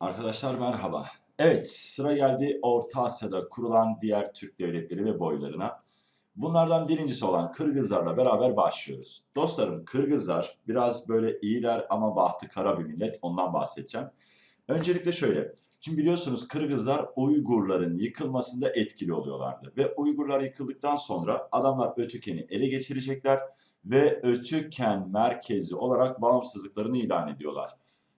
Arkadaşlar merhaba. Evet, sıra geldi Orta Asya'da kurulan diğer Türk devletleri ve boylarına. Bunlardan birincisi olan Kırgızlarla beraber başlıyoruz. Dostlarım Kırgızlar biraz böyle iyiler ama bahtı kara bir millet. Ondan bahsedeceğim. Öncelikle şöyle. Şimdi biliyorsunuz Kırgızlar Uygurların yıkılmasında etkili oluyorlardı. Ve Uygurlar yıkıldıktan sonra adamlar Ötüken'i ele geçirecekler ve Ötüken merkezi olarak bağımsızlıklarını ilan ediyorlar.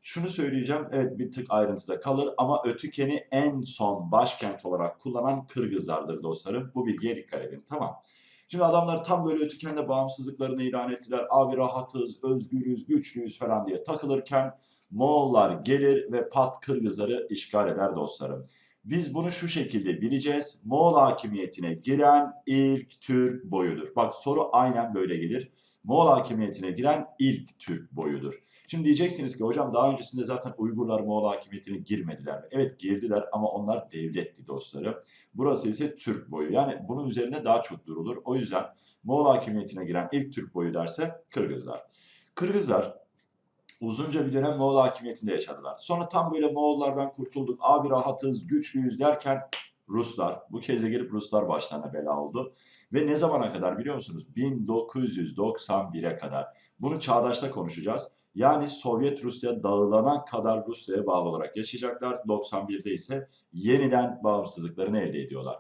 Şunu söyleyeceğim, evet bir tık ayrıntıda kalır ama Ötüken'i en son başkent olarak kullanan Kırgızlardır dostlarım. Bu bilgiye dikkat edin, tamam. Şimdi adamlar tam böyle Ötüken'de bağımsızlıklarını ilan ettiler. Abi rahatız, özgürüz, güçlüyüz falan diye takılırken Moğollar gelir ve pat Kırgızları işgal eder dostlarım. Biz bunu şu şekilde bileceğiz. Moğol hakimiyetine giren ilk Türk boyudur. Bak soru aynen böyle gelir. Moğol hakimiyetine giren ilk Türk boyudur. Şimdi diyeceksiniz ki hocam daha öncesinde zaten Uygurlar Moğol hakimiyetine girmediler mi? Evet girdiler ama onlar devletti dostlarım. Burası ise Türk boyu. Yani bunun üzerine daha çok durulur. O yüzden Moğol hakimiyetine giren ilk Türk boyu derse Kırgızlar. Kırgızlar uzunca bir dönem Moğol hakimiyetinde yaşadılar. Sonra tam böyle Moğollardan kurtulduk, abi rahatız, güçlüyüz derken Ruslar, bu kez de gelip Ruslar başlarına bela oldu. Ve ne zamana kadar biliyor musunuz? 1991'e kadar. Bunu çağdaşta konuşacağız. Yani Sovyet Rusya dağılana kadar Rusya'ya bağlı olarak yaşayacaklar. 91'de ise yeniden bağımsızlıklarını elde ediyorlar.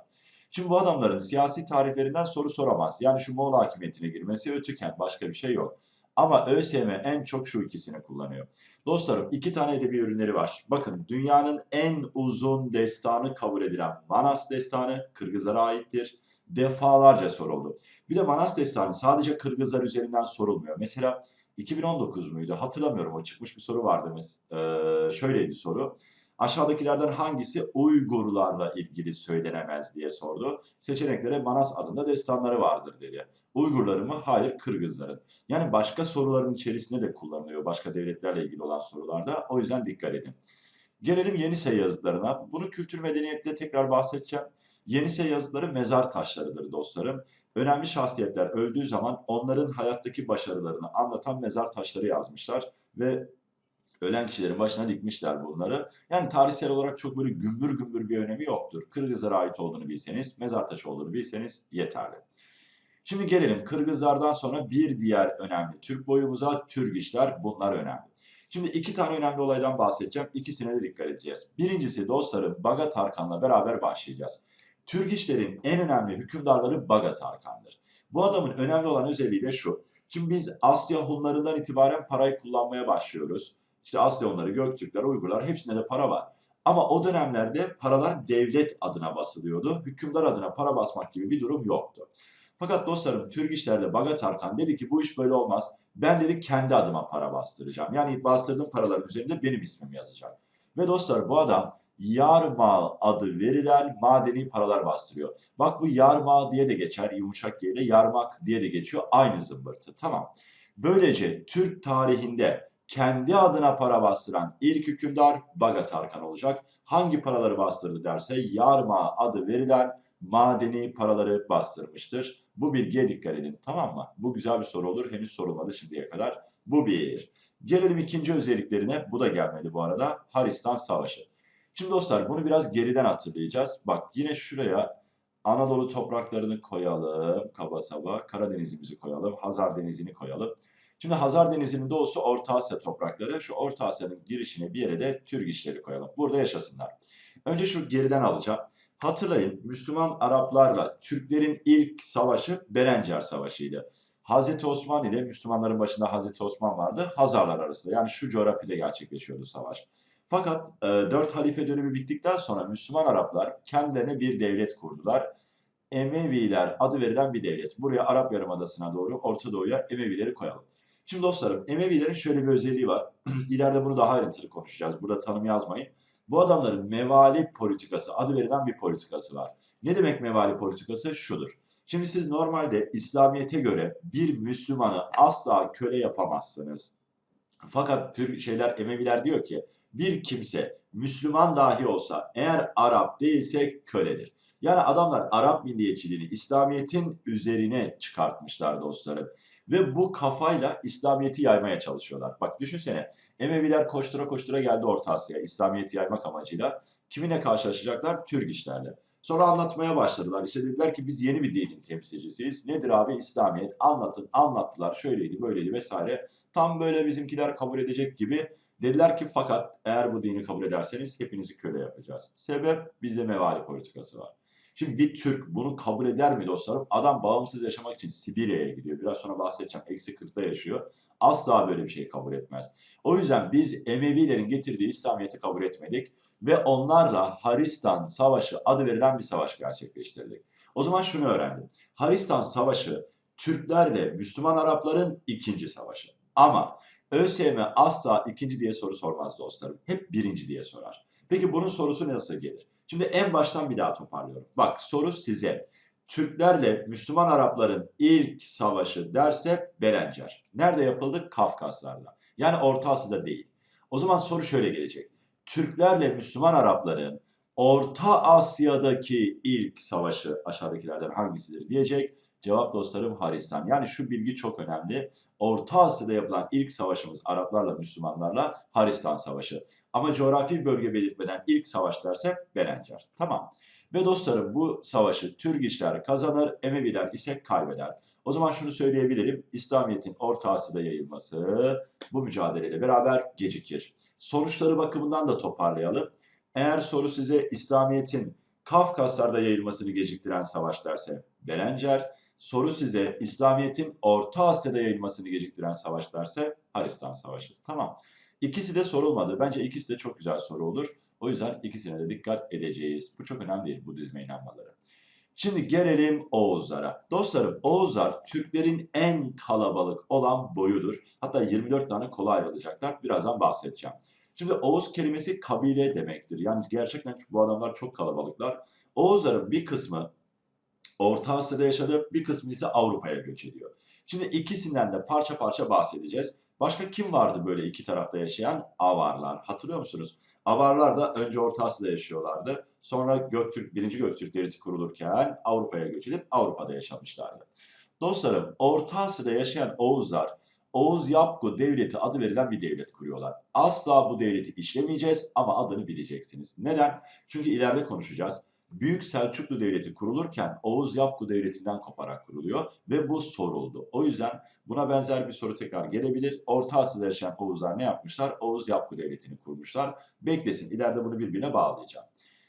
Şimdi bu adamların siyasi tarihlerinden soru soramaz. Yani şu Moğol hakimiyetine girmesi ötüken başka bir şey yok. Ama ÖSYM en çok şu ikisini kullanıyor. Dostlarım iki tane edebi ürünleri var. Bakın dünyanın en uzun destanı kabul edilen Manas destanı Kırgızlara aittir. Defalarca soruldu. Bir de Manas destanı sadece Kırgızlar üzerinden sorulmuyor. Mesela 2019 muydu hatırlamıyorum o çıkmış bir soru vardı. Ee, şöyleydi soru. Aşağıdakilerden hangisi Uygurlarla ilgili söylenemez diye sordu. Seçeneklere Manas adında destanları vardır dedi. Uygurları mı? Hayır Kırgızların. Yani başka soruların içerisinde de kullanılıyor başka devletlerle ilgili olan sorularda. O yüzden dikkat edin. Gelelim Yenisey yazıtlarına. Bunu kültür medeniyette tekrar bahsedeceğim. Yenisey yazıtları mezar taşlarıdır dostlarım. Önemli şahsiyetler öldüğü zaman onların hayattaki başarılarını anlatan mezar taşları yazmışlar ve ölen kişilerin başına dikmişler bunları. Yani tarihsel olarak çok böyle gümbür gümbür bir önemi yoktur. Kırgızlara ait olduğunu bilseniz, mezar taşı olduğunu bilseniz yeterli. Şimdi gelelim Kırgızlardan sonra bir diğer önemli Türk boyumuza Türgişler bunlar önemli. Şimdi iki tane önemli olaydan bahsedeceğim. İkisine de dikkat edeceğiz. Birincisi dostlarım Baga Tarkan'la beraber başlayacağız. Türgişlerin en önemli hükümdarları Baga Tarkan'dır. Bu adamın önemli olan özelliği de şu. Şimdi biz Asya Hunlarından itibaren parayı kullanmaya başlıyoruz. İşte Asya Hunları, Göktürkler, Uygurlar hepsinde de para var. Ama o dönemlerde paralar devlet adına basılıyordu. Hükümdar adına para basmak gibi bir durum yoktu. Fakat dostlarım Türgişler'de Baga Tarkan dedi ki bu iş böyle olmaz. Ben dedi kendi adıma para bastıracağım. Yani bastırdığım paraların üzerinde benim ismim yazacak. Ve dostlar bu adam yarma adı verilen madeni paralar bastırıyor. Bak bu yarma diye de geçer yumuşak G ile yarmak diye de geçiyor aynı zımbırtı tamam. Böylece Türk tarihinde kendi adına para bastıran ilk hükümdar Baga Tarkan olacak. Hangi paraları bastırdı derse yarma adı verilen madeni paraları bastırmıştır. Bu bilgiye dikkat edin tamam mı? Bu güzel bir soru olur. Henüz sorulmadı şimdiye kadar. Bu bir. Gelelim ikinci özelliklerine. Bu da gelmedi bu arada. Haristan Savaşı. Şimdi dostlar bunu biraz geriden hatırlayacağız. Bak yine şuraya Anadolu topraklarını koyalım kaba saba. Karadenizimizi koyalım. Hazar Denizi'ni koyalım. Şimdi Hazar Denizi'nin doğusu Orta Asya toprakları. Şu Orta Asya'nın girişine bir yere de Türk işleri koyalım. Burada yaşasınlar. Önce şu geriden alacağım. Hatırlayın Müslüman Araplarla Türklerin ilk savaşı Berencer Savaşı'ydı. Hazreti Osman ile Müslümanların başında Hazreti Osman vardı. Hazarlar arasında yani şu coğrafyada gerçekleşiyordu savaş. Fakat e, 4 halife dönemi bittikten sonra Müslüman Araplar kendilerine bir devlet kurdular. Emeviler adı verilen bir devlet. Buraya Arap Yarımadası'na doğru Orta Doğu'ya Emevileri koyalım. Şimdi dostlarım Emevilerin şöyle bir özelliği var. İleride bunu daha ayrıntılı konuşacağız. Burada tanım yazmayın. Bu adamların mevali politikası adı verilen bir politikası var. Ne demek mevali politikası? Şudur. Şimdi siz normalde İslamiyet'e göre bir Müslümanı asla köle yapamazsınız. Fakat Türk şeyler Emeviler diyor ki bir kimse Müslüman dahi olsa eğer Arap değilse köledir. Yani adamlar Arap milliyetçiliğini İslamiyet'in üzerine çıkartmışlar dostlarım. Ve bu kafayla İslamiyet'i yaymaya çalışıyorlar. Bak düşünsene Emeviler koştura koştura geldi Orta Asya'ya İslamiyet'i yaymak amacıyla. Kiminle karşılaşacaklar? Türk işlerle. Sonra anlatmaya başladılar. İşte dediler ki biz yeni bir dinin temsilcisiyiz. Nedir abi İslamiyet? Anlatın. Anlattılar. Şöyleydi, böyleydi vesaire. Tam böyle bizimkiler kabul edecek gibi. Dediler ki fakat eğer bu dini kabul ederseniz hepinizi köle yapacağız. Sebep bizde mevali politikası var. Şimdi bir Türk bunu kabul eder mi dostlarım? Adam bağımsız yaşamak için Sibirya'ya gidiyor. Biraz sonra bahsedeceğim. Eksi 40'ta yaşıyor. Asla böyle bir şey kabul etmez. O yüzden biz Emevilerin getirdiği İslamiyet'i kabul etmedik ve onlarla Haristan Savaşı adı verilen bir savaş gerçekleştirdik. O zaman şunu öğrendim. Haristan Savaşı Türklerle Müslüman Arapların ikinci savaşı. Ama ÖSYM asla ikinci diye soru sormaz dostlarım. Hep birinci diye sorar. Peki bunun sorusu nasıl gelir? Şimdi en baştan bir daha toparlıyorum. Bak soru size. Türklerle Müslüman Arapların ilk savaşı derse Berencer. Nerede yapıldı? Kafkaslar'da. Yani Orta Asya'da değil. O zaman soru şöyle gelecek. Türklerle Müslüman Arapların Orta Asya'daki ilk savaşı aşağıdakilerden hangisidir diyecek. Cevap dostlarım Haristan. Yani şu bilgi çok önemli. Orta Asya'da yapılan ilk savaşımız Araplarla Müslümanlarla Haristan Savaşı. Ama coğrafi bölge belirtmeden ilk savaş derse Berencer. Tamam. Ve dostlarım bu savaşı Türgişler kazanır, Emeviler ise kaybeder. O zaman şunu söyleyebilirim. İslamiyet'in Orta Asya'da yayılması bu mücadeleyle beraber gecikir. Sonuçları bakımından da toparlayalım. Eğer soru size İslamiyet'in Kafkaslar'da yayılmasını geciktiren savaş derse Berencer, soru size İslamiyet'in Orta Asya'da yayılmasını geciktiren savaş derse Haristan Savaşı. Tamam. İkisi de sorulmadı. Bence ikisi de çok güzel soru olur. O yüzden ikisine de dikkat edeceğiz. Bu çok önemli değil Budizme inanmaları. Şimdi gelelim Oğuzlara. Dostlarım Oğuzlar Türklerin en kalabalık olan boyudur. Hatta 24 tane kola ayrılacaklar. Birazdan bahsedeceğim. Şimdi Oğuz kelimesi kabile demektir. Yani gerçekten bu adamlar çok kalabalıklar. Oğuzların bir kısmı Orta Asya'da yaşadı, bir kısmı ise Avrupa'ya göç ediyor. Şimdi ikisinden de parça parça bahsedeceğiz. Başka kim vardı böyle iki tarafta yaşayan? Avarlar. Hatırlıyor musunuz? Avarlar da önce Orta Asya'da yaşıyorlardı. Sonra Göktürk, 1. Göktürk Devleti kurulurken Avrupa'ya göç edip Avrupa'da yaşamışlardı. Dostlarım, Orta Asya'da yaşayan Oğuzlar, Oğuz Yapgu Devleti adı verilen bir devlet kuruyorlar. Asla bu devleti işlemeyeceğiz ama adını bileceksiniz. Neden? Çünkü ileride konuşacağız. Büyük Selçuklu Devleti kurulurken Oğuz Yapgu Devleti'nden koparak kuruluyor ve bu soruldu. O yüzden buna benzer bir soru tekrar gelebilir. Orta Asya'da yaşayan Oğuzlar ne yapmışlar? Oğuz Yapgu Devleti'ni kurmuşlar. Beklesin ileride bunu birbirine bağlayacağım.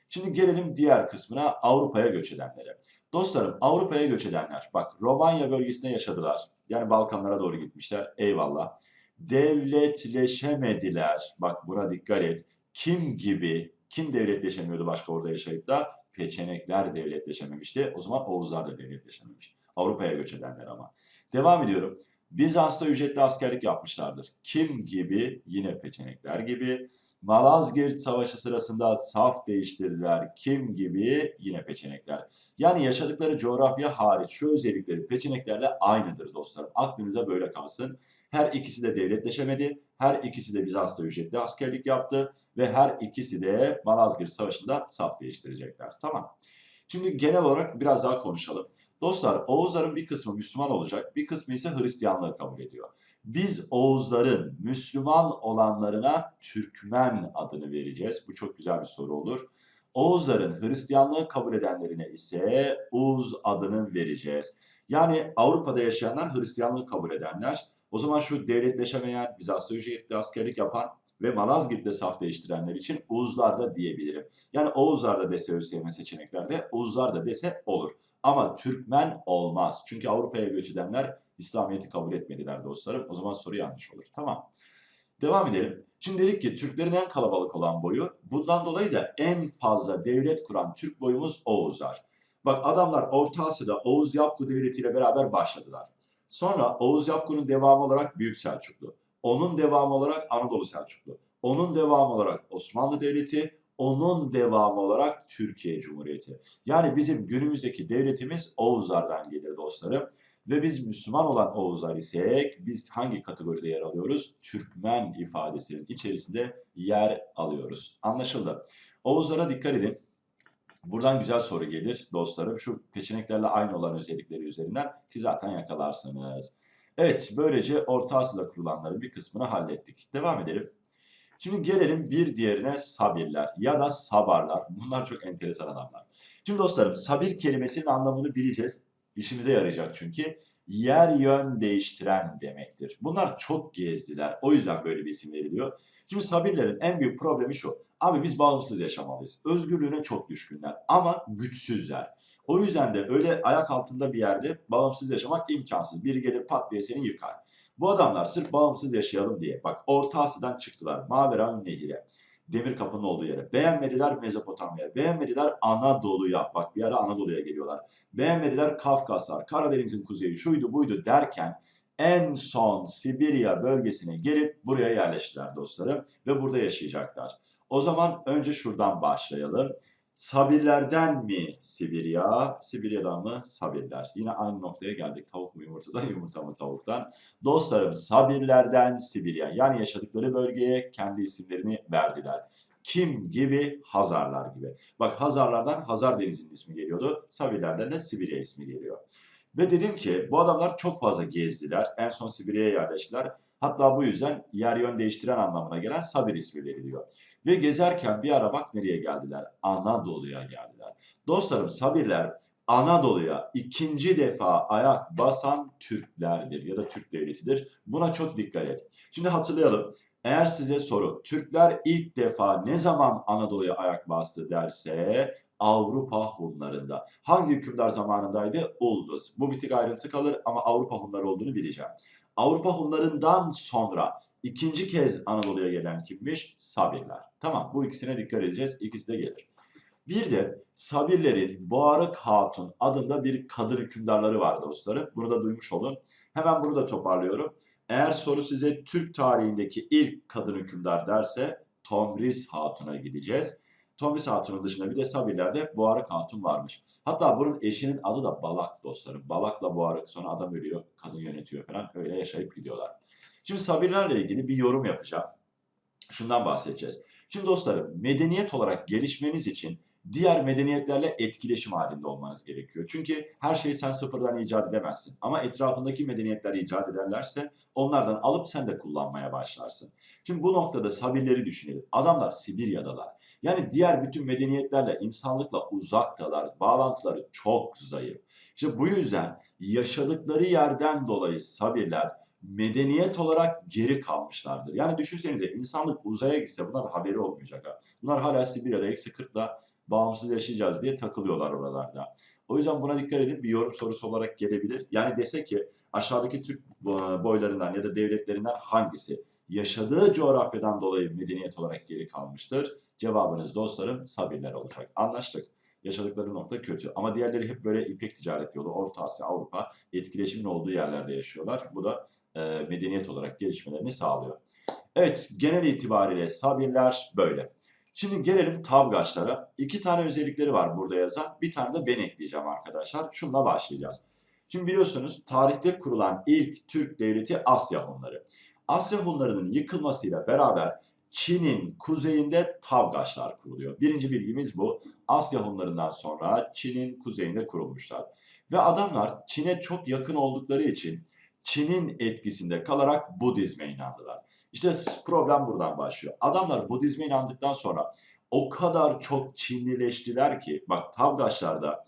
Şimdi gelelim diğer kısmına Avrupa'ya göç edenlere. Dostlarım Avrupa'ya göç edenler bak Romanya bölgesinde yaşadılar. Yani Balkanlara doğru gitmişler eyvallah. Devletleşemediler. Bak buna dikkat et. Kim gibi kim devletleşemiyordu başka orada yaşayıp da? Peçenekler devletleşememişti. O zaman Oğuzlar da devletleşememiş. Avrupa'ya göç edenler ama. Devam ediyorum. Bizans'ta ücretli askerlik yapmışlardır. Kim gibi? Yine peçenekler gibi. Malazgirt Savaşı sırasında saf değiştirdiler. Kim gibi? Yine peçenekler. Yani yaşadıkları coğrafya hariç şu özellikleri peçeneklerle aynıdır dostlarım. Aklınıza böyle kalsın. Her ikisi de devletleşemedi. Her ikisi de Bizans'ta ücretli askerlik yaptı. Ve her ikisi de Malazgirt Savaşı'nda saf değiştirecekler. Tamam. Şimdi genel olarak biraz daha konuşalım. Dostlar Oğuzların bir kısmı Müslüman olacak, bir kısmı ise Hristiyanlığı kabul ediyor. Biz Oğuzların Müslüman olanlarına Türkmen adını vereceğiz. Bu çok güzel bir soru olur. Oğuzların Hristiyanlığı kabul edenlerine ise Uz adını vereceğiz. Yani Avrupa'da yaşayanlar Hristiyanlığı kabul edenler. O zaman şu devletleşemeyen, Bizans'ta ücretli askerlik yapan ve Malazgirt'te saf değiştirenler için Uzlar da diyebilirim. Yani Oğuzlar da dese ÖSYM seçeneklerde, Uzlar da dese olur. Ama Türkmen olmaz. Çünkü Avrupa'ya göç edenler İslamiyet'i kabul etmediler dostlarım. O zaman soru yanlış olur. Tamam. Devam edelim. Şimdi dedik ki Türklerin en kalabalık olan boyu. Bundan dolayı da en fazla devlet kuran Türk boyumuz Oğuzlar. Bak adamlar Orta Asya'da Oğuz Yapgu Devleti ile beraber başladılar. Sonra Oğuz Yapgu'nun devamı olarak Büyük Selçuklu. Onun devamı olarak Anadolu Selçuklu. Onun devamı olarak Osmanlı Devleti. Onun devamı olarak Türkiye Cumhuriyeti. Yani bizim günümüzdeki devletimiz Oğuzlardan gelir dostlarım. Ve biz Müslüman olan Oğuzlar isek biz hangi kategoride yer alıyoruz? Türkmen ifadesinin içerisinde yer alıyoruz. Anlaşıldı. Oğuzlara dikkat edin. Buradan güzel soru gelir dostlarım. Şu peçeneklerle aynı olan özellikleri üzerinden ki zaten yakalarsınız. Evet böylece Orta Asya'da kurulanların bir kısmını hallettik. Devam edelim. Şimdi gelelim bir diğerine sabirler ya da sabarlar. Bunlar çok enteresan adamlar. Şimdi dostlarım sabir kelimesinin anlamını bileceğiz. İşimize yarayacak çünkü. Yer yön değiştiren demektir. Bunlar çok gezdiler. O yüzden böyle bir isim veriliyor. Şimdi sabirlerin en büyük problemi şu. Abi biz bağımsız yaşamalıyız. Özgürlüğüne çok düşkünler ama güçsüzler. O yüzden de öyle ayak altında bir yerde bağımsız yaşamak imkansız. Biri gelir pat diye seni yıkar. Bu adamlar sırf bağımsız yaşayalım diye bak Orta Asya'dan çıktılar Mavera Nehir'e. Demir kapının olduğu yere. Beğenmediler Mezopotamya'ya. Beğenmediler Anadolu'ya. Bak bir ara Anadolu'ya geliyorlar. Beğenmediler Kafkaslar. Karadeniz'in kuzeyi şuydu buydu derken en son Sibirya bölgesine gelip buraya yerleştiler dostlarım. Ve burada yaşayacaklar. O zaman önce şuradan başlayalım. Sabirlerden mi Sibirya, Sibirya'dan mı Sabirler? Yine aynı noktaya geldik. Tavuk mu yumurtadan, yumurta mı tavuktan? Dostlarım Sabirlerden Sibirya. Yani yaşadıkları bölgeye kendi isimlerini verdiler. Kim gibi? Hazarlar gibi. Bak Hazarlardan Hazar Denizi'nin ismi geliyordu. Sabirlerden de Sibirya ismi geliyor. Ve dedim ki bu adamlar çok fazla gezdiler. En son Sibirya'ya yerleştiler. Hatta bu yüzden yer yön değiştiren anlamına gelen Sabir ismi veriliyor. Ve gezerken bir ara bak nereye geldiler? Anadolu'ya geldiler. Dostlarım Sabirler Anadolu'ya ikinci defa ayak basan Türklerdir ya da Türk devletidir. Buna çok dikkat et. Şimdi hatırlayalım. Eğer size soru Türkler ilk defa ne zaman Anadolu'ya ayak bastı derse Avrupa Hunlarında. Hangi hükümdar zamanındaydı? Ulduz. Bu bir tık ayrıntı kalır ama Avrupa Hunları olduğunu bileceğim. Avrupa Hunlarından sonra ikinci kez Anadolu'ya gelen kimmiş? Sabirler. Tamam bu ikisine dikkat edeceğiz. İkisi de gelir. Bir de Sabirlerin Boğarık Hatun adında bir kadın hükümdarları var dostlarım. Bunu da duymuş olun. Hemen bunu da toparlıyorum. Eğer soru size Türk tarihindeki ilk kadın hükümdar derse Tomris Hatun'a gideceğiz. Tomris Hatun'un dışında bir de Sabirler'de Boğarık Hatun varmış. Hatta bunun eşinin adı da Balak dostlarım. Balak'la Boğarık sonra adam ölüyor, kadın yönetiyor falan öyle yaşayıp gidiyorlar. Şimdi Sabirlerle ilgili bir yorum yapacağım. Şundan bahsedeceğiz. Şimdi dostlarım medeniyet olarak gelişmeniz için diğer medeniyetlerle etkileşim halinde olmanız gerekiyor. Çünkü her şeyi sen sıfırdan icat edemezsin. Ama etrafındaki medeniyetler icat ederlerse onlardan alıp sen de kullanmaya başlarsın. Şimdi bu noktada Sabirleri düşünelim. Adamlar Sibirya'dalar. Yani diğer bütün medeniyetlerle, insanlıkla uzaktalar. Bağlantıları çok zayıf. İşte bu yüzden yaşadıkları yerden dolayı Sabirler medeniyet olarak geri kalmışlardır. Yani düşünsenize insanlık uzaya gitse bunlar haberi olmayacak. Ha. Bunlar hala Sibirya'da eksi 40'la bağımsız yaşayacağız diye takılıyorlar oralarda. O yüzden buna dikkat edin bir yorum sorusu olarak gelebilir. Yani dese ki aşağıdaki Türk boylarından ya da devletlerinden hangisi yaşadığı coğrafyadan dolayı medeniyet olarak geri kalmıştır? Cevabınız dostlarım Sabirler olacak. Anlaştık. Yaşadıkları nokta kötü. Ama diğerleri hep böyle ipek ticaret yolu, Orta Asya, Avrupa etkileşimin olduğu yerlerde yaşıyorlar. Bu da e, medeniyet olarak gelişmelerini sağlıyor. Evet genel itibariyle Sabirler böyle. Şimdi gelelim Tavgaçlara. İki tane özellikleri var burada yazan. Bir tane de ben ekleyeceğim arkadaşlar. Şunla başlayacağız. Şimdi biliyorsunuz tarihte kurulan ilk Türk devleti Asya Hunları. Asya Hunlarının yıkılmasıyla beraber Çin'in kuzeyinde Tavgaçlar kuruluyor. Birinci bilgimiz bu. Asya Hunlarından sonra Çin'in kuzeyinde kurulmuşlar. Ve adamlar Çin'e çok yakın oldukları için Çin'in etkisinde kalarak Budizme inandılar. İşte problem buradan başlıyor. Adamlar Budizme inandıktan sonra o kadar çok Çinlileştiler ki bak Tavgaçlar'da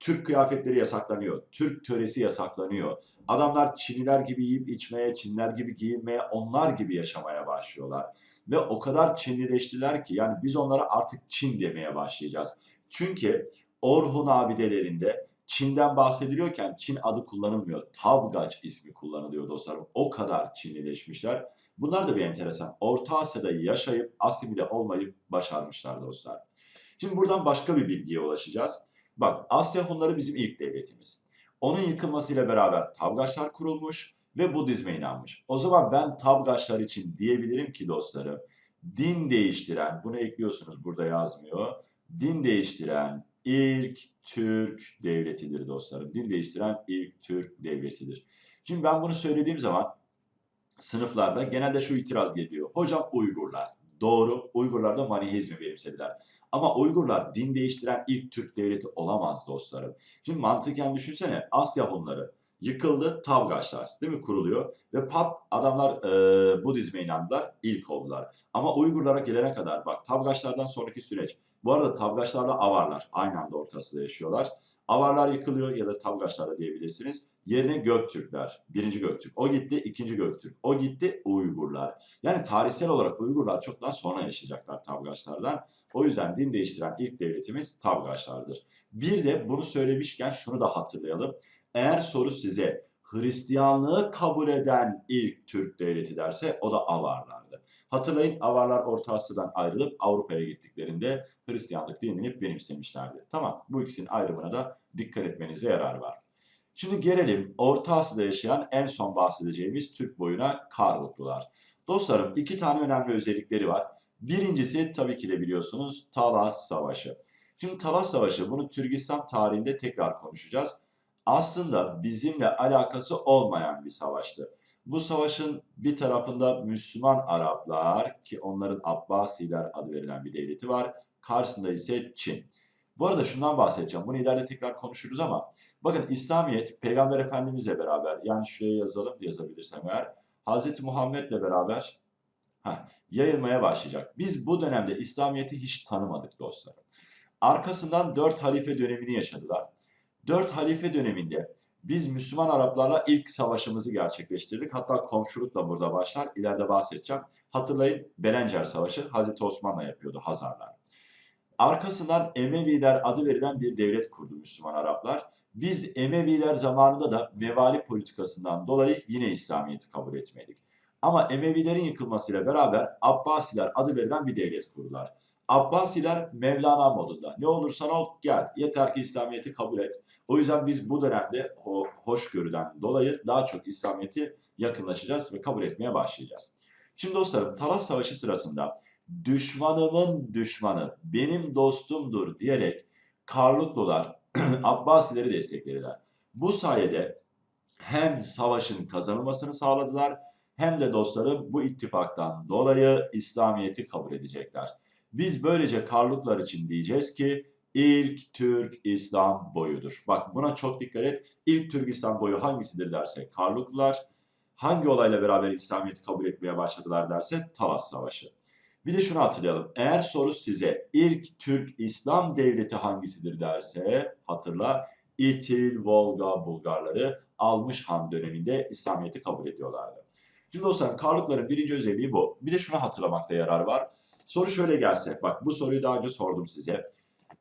Türk kıyafetleri yasaklanıyor. Türk töresi yasaklanıyor. Adamlar Çinliler gibi yiyip içmeye, Çinler gibi giyinmeye, onlar gibi yaşamaya başlıyorlar. Ve o kadar Çinlileştiler ki yani biz onlara artık Çin demeye başlayacağız. Çünkü Orhun abidelerinde Çin'den bahsediliyorken Çin adı kullanılmıyor. Tabgaç ismi kullanılıyor dostlarım. O kadar Çinlileşmişler. Bunlar da bir enteresan. Orta Asya'da yaşayıp asimile olmayı başarmışlar dostlar. Şimdi buradan başka bir bilgiye ulaşacağız. Bak Asya Hunları bizim ilk devletimiz. Onun yıkılmasıyla beraber Tabgaçlar kurulmuş ve Budizme inanmış. O zaman ben Tabgaçlar için diyebilirim ki dostlarım din değiştiren, bunu ekliyorsunuz burada yazmıyor. Din değiştiren ilk Türk devletidir dostlarım. Din değiştiren ilk Türk devletidir. Şimdi ben bunu söylediğim zaman sınıflarda genelde şu itiraz geliyor. Hocam Uygurlar. Doğru. Uygurlar da Manihizmi benimsediler. Ama Uygurlar din değiştiren ilk Türk devleti olamaz dostlarım. Şimdi mantıken düşünsene Asya Hunları yıkıldı Tavgaçlar değil mi kuruluyor ve pat adamlar e, Budizme inandılar ilk oldular. Ama Uygurlara gelene kadar bak Tavgaçlardan sonraki süreç. Bu arada Tavgaçlarla Avarlar aynı anda ortasında yaşıyorlar. Avarlar yıkılıyor ya da Tavgaçlar da diyebilirsiniz. Yerine Göktürkler. Birinci Göktürk. O gitti ikinci Göktürk. O gitti Uygurlar. Yani tarihsel olarak Uygurlar çok daha sonra yaşayacaklar Tavgaçlardan. O yüzden din değiştiren ilk devletimiz Tavgaçlardır. Bir de bunu söylemişken şunu da hatırlayalım. Eğer soru size Hristiyanlığı kabul eden ilk Türk devleti derse o da Avarlardı. Hatırlayın Avarlar Orta Asya'dan ayrılıp Avrupa'ya gittiklerinde Hristiyanlık dinini benimsemişlerdi. Tamam bu ikisinin ayrımına da dikkat etmenize yarar var. Şimdi gelelim Orta Asya'da yaşayan en son bahsedeceğimiz Türk boyuna Karluklular. Dostlarım iki tane önemli özellikleri var. Birincisi tabii ki de biliyorsunuz Talas Savaşı. Şimdi Talas Savaşı bunu Türkistan tarihinde tekrar konuşacağız. Aslında bizimle alakası olmayan bir savaştı. Bu savaşın bir tarafında Müslüman Araplar ki onların Abbasiler adı verilen bir devleti var. Karşısında ise Çin. Bu arada şundan bahsedeceğim. Bunu ileride tekrar konuşuruz ama bakın İslamiyet Peygamber Efendimizle beraber yani şuraya yazalım yazabilirsem eğer Hz. Muhammed'le beraber heh, yayılmaya başlayacak. Biz bu dönemde İslamiyet'i hiç tanımadık dostlarım. Arkasından dört halife dönemini yaşadılar. Dört halife döneminde biz Müslüman Araplarla ilk savaşımızı gerçekleştirdik. Hatta komşuluk da burada başlar. İleride bahsedeceğim. Hatırlayın Belencer Savaşı Hazreti Osman'la yapıyordu Hazarlar. Arkasından Emeviler adı verilen bir devlet kurdu Müslüman Araplar. Biz Emeviler zamanında da mevali politikasından dolayı yine İslamiyet'i kabul etmedik. Ama Emevilerin yıkılmasıyla beraber Abbasiler adı verilen bir devlet kurdular. Abbasiler Mevlana modunda. Ne olursan ol gel. Yeter ki İslamiyet'i kabul et. O yüzden biz bu dönemde o hoşgörüden dolayı daha çok İslamiyet'i yakınlaşacağız ve kabul etmeye başlayacağız. Şimdi dostlarım Talas Savaşı sırasında düşmanımın düşmanı benim dostumdur diyerek Karluklular Abbasileri desteklediler. Bu sayede hem savaşın kazanılmasını sağladılar hem de dostlarım bu ittifaktan dolayı İslamiyet'i kabul edecekler. Biz böylece Karluklar için diyeceğiz ki ilk Türk İslam boyudur. Bak buna çok dikkat et. İlk Türk İslam boyu hangisidir derse Karluklular. Hangi olayla beraber İslamiyet'i kabul etmeye başladılar derse Talas Savaşı. Bir de şunu hatırlayalım. Eğer soru size ilk Türk İslam devleti hangisidir derse hatırla İtil Volga Bulgarları almış Han döneminde İslamiyet'i kabul ediyorlardı. Şimdi dostlarım Karlukların birinci özelliği bu. Bir de şunu hatırlamakta yarar var. Soru şöyle gelse, bak bu soruyu daha önce sordum size.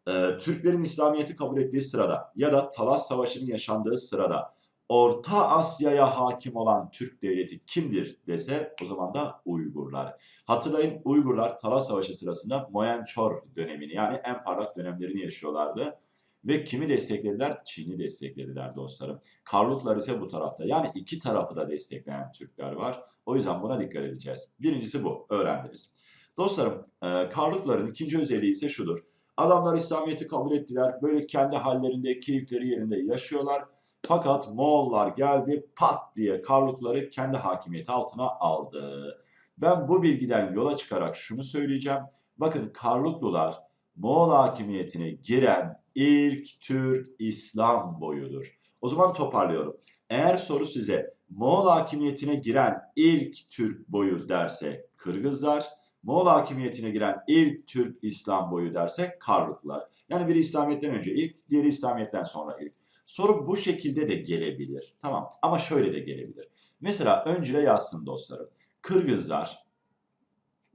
Ee, Türklerin İslamiyet'i kabul ettiği sırada ya da Talas Savaşı'nın yaşandığı sırada Orta Asya'ya hakim olan Türk devleti kimdir dese o zaman da Uygurlar. Hatırlayın Uygurlar Talas Savaşı sırasında Moyençor dönemini yani en parlak dönemlerini yaşıyorlardı. Ve kimi desteklediler? Çin'i desteklediler dostlarım. Karluklar ise bu tarafta. Yani iki tarafı da destekleyen Türkler var. O yüzden buna dikkat edeceğiz. Birincisi bu. Öğrendiniz. Dostlarım, e, Karlukların ikinci özelliği ise şudur. Adamlar İslamiyet'i kabul ettiler. Böyle kendi hallerinde, keyifleri yerinde yaşıyorlar. Fakat Moğollar geldi pat diye Karlukları kendi hakimiyeti altına aldı. Ben bu bilgiden yola çıkarak şunu söyleyeceğim. Bakın Karluklular Moğol hakimiyetine giren ilk Türk İslam boyudur. O zaman toparlıyorum. Eğer soru size Moğol hakimiyetine giren ilk Türk boyu derse Kırgızlar, Moğol hakimiyetine giren ilk Türk İslam boyu derse Karluklar. Yani biri İslamiyet'ten önce ilk, diğeri İslamiyet'ten sonra ilk. Soru bu şekilde de gelebilir. Tamam ama şöyle de gelebilir. Mesela öncüle yazsın dostlarım. Kırgızlar,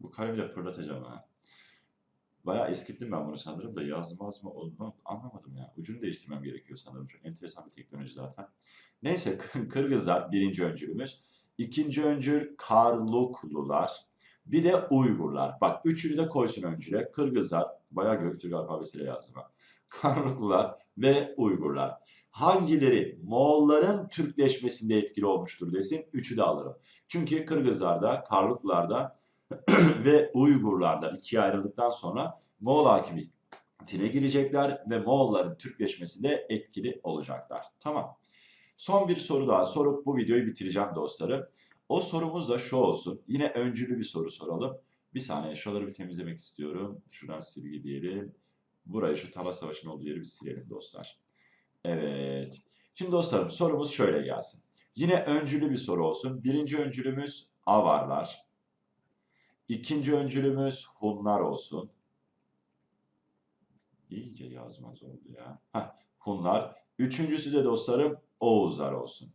bu kalemle fırlatacağım ha. Bayağı eskittim ben bunu sanırım da yazmaz mı onu anlamadım ya. Ucunu değiştirmem gerekiyor sanırım. Çok enteresan bir teknoloji zaten. Neyse Kırgızlar birinci öncülümüz. İkinci öncül Karluklular. Bir de Uygurlar. Bak üçünü de koysun öncüle. Kırgızlar. Bayağı Göktürk alfabesiyle yazdım ha. Karluklular ve Uygurlar. Hangileri Moğolların Türkleşmesinde etkili olmuştur desin. Üçü de alırım. Çünkü Kırgızlar'da, Karluklar'da ve Uygurlar'da ikiye ayrıldıktan sonra Moğol hakimi, tine girecekler ve Moğolların Türkleşmesinde etkili olacaklar. Tamam. Son bir soru daha sorup bu videoyu bitireceğim dostlarım. O sorumuz da şu olsun. Yine öncülü bir soru soralım. Bir saniye şuraları bir temizlemek istiyorum. Şuradan silgi diyelim. Burayı şu Talas Savaşı'nın olduğu yeri bir silelim dostlar. Evet. Şimdi dostlarım sorumuz şöyle gelsin. Yine öncülü bir soru olsun. Birinci öncülümüz Avarlar. İkinci öncülümüz Hunlar olsun. İyice yazmaz oldu ya. Heh, Hunlar. Üçüncüsü de dostlarım Oğuzlar olsun.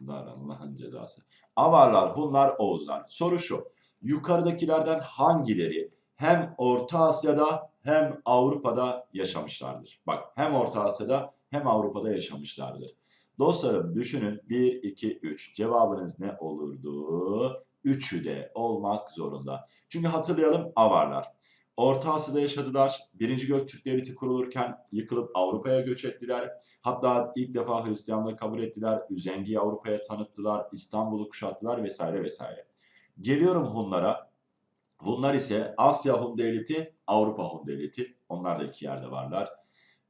Oğuzlar Allah'ın cezası. Avarlar, Hunlar, Oğuzlar. Soru şu. Yukarıdakilerden hangileri hem Orta Asya'da hem Avrupa'da yaşamışlardır? Bak hem Orta Asya'da hem Avrupa'da yaşamışlardır. Dostlarım düşünün 1, 2, 3. Cevabınız ne olurdu? Üçü de olmak zorunda. Çünkü hatırlayalım Avarlar. Orta Asya'da yaşadılar. Birinci Göktürk Devleti kurulurken yıkılıp Avrupa'ya göç ettiler. Hatta ilk defa Hristiyanlığı kabul ettiler. Üzengi'yi Avrupa'ya tanıttılar. İstanbul'u kuşattılar vesaire vesaire. Geliyorum Hunlara. Hunlar ise Asya Hun Devleti, Avrupa Hun Devleti. Onlar da iki yerde varlar.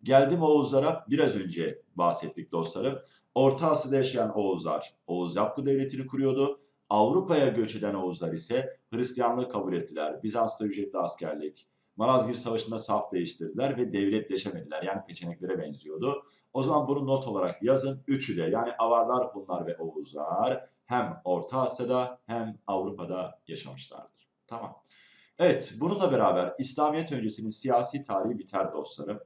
Geldim Oğuzlara. Biraz önce bahsettik dostlarım. Orta Asya'da yaşayan Oğuzlar Oğuz Yapgı Devleti'ni kuruyordu. Avrupa'ya göç eden Oğuzlar ise Hristiyanlığı kabul ettiler. Bizans'ta ücretli askerlik, Malazgirt Savaşı'nda saf değiştirdiler ve devletleşemediler. Yani peçeneklere benziyordu. O zaman bunu not olarak yazın. Üçü de yani Avarlar, Hunlar ve Oğuzlar hem Orta Asya'da hem Avrupa'da yaşamışlardır. Tamam. Evet bununla beraber İslamiyet öncesinin siyasi tarihi biter dostlarım.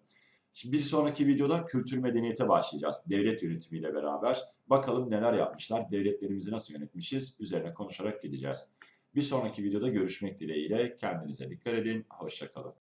Şimdi bir sonraki videoda kültür medeniyete başlayacağız. Devlet yönetimiyle beraber. Bakalım neler yapmışlar, devletlerimizi nasıl yönetmişiz üzerine konuşarak gideceğiz. Bir sonraki videoda görüşmek dileğiyle. Kendinize dikkat edin. Hoşçakalın.